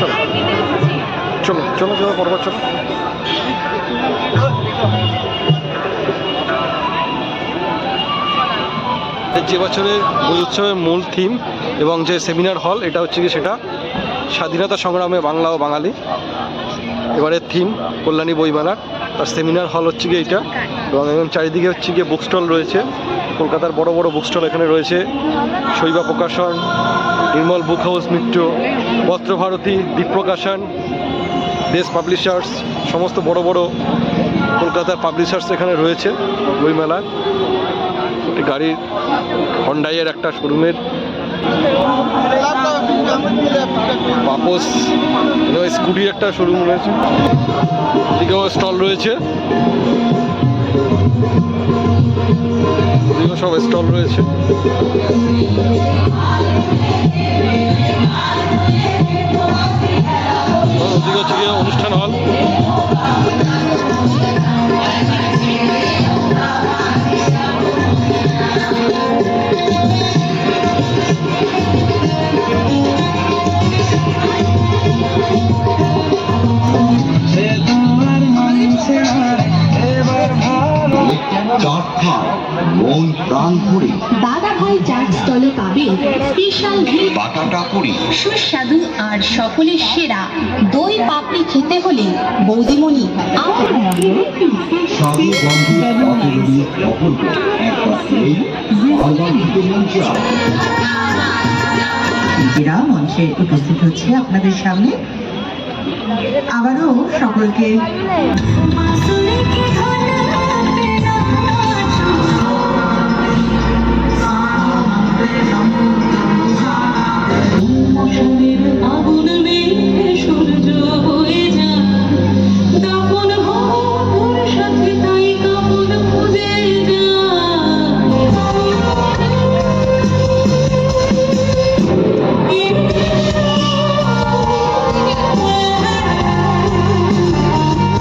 চলো। চলো চলো চলো পর চলো যে বছরের বই উৎসবের মূল থিম এবং যে সেমিনার হল এটা হচ্ছে কি সেটা স্বাধীনতা সংগ্রামে বাংলা ও বাঙালি। এবারের থিম কল্যাণী বইমেলার। তার সেমিনার হল হচ্ছে গিয়ে এইটা। এবং এবং চারিদিকে হচ্ছে গিয়ে বুক স্টল রয়েছে। কলকাতার বড় বড় বুক স্টল এখানে রয়েছে। শৈবা প্রকাশন, নির্মল বুক হাউস মিত্র পত্রভারতী দ্বীপ প্রকাশন, দেশ পাবলিশার্স সমস্ত বড় বড় কলকাতার পাবলিশার্স এখানে রয়েছে বইমেলায়। একটি গাড়ির হন্ডাইয়ের একটা শোরুমের পাপোস স্কুটির একটা শোরুম রয়েছে। এদিকেও স্টল রয়েছে। সব স্টল রয়েছে। চারটা মন প্রাণ ভরে। দাদা ভাই চাট স্টলে পাবেন স্পেশাল ভিড়। বাটাটা করি সুস্বাদু আর সকলের সেরা। দই পাপড়ি খেতে হলে বৌদিমণি অতুলনীয় অপূর্ব একবার এই বারবার মঞ্চে উপস্থিত হচ্ছে আপনাদের সামনে। আবারও সকলকে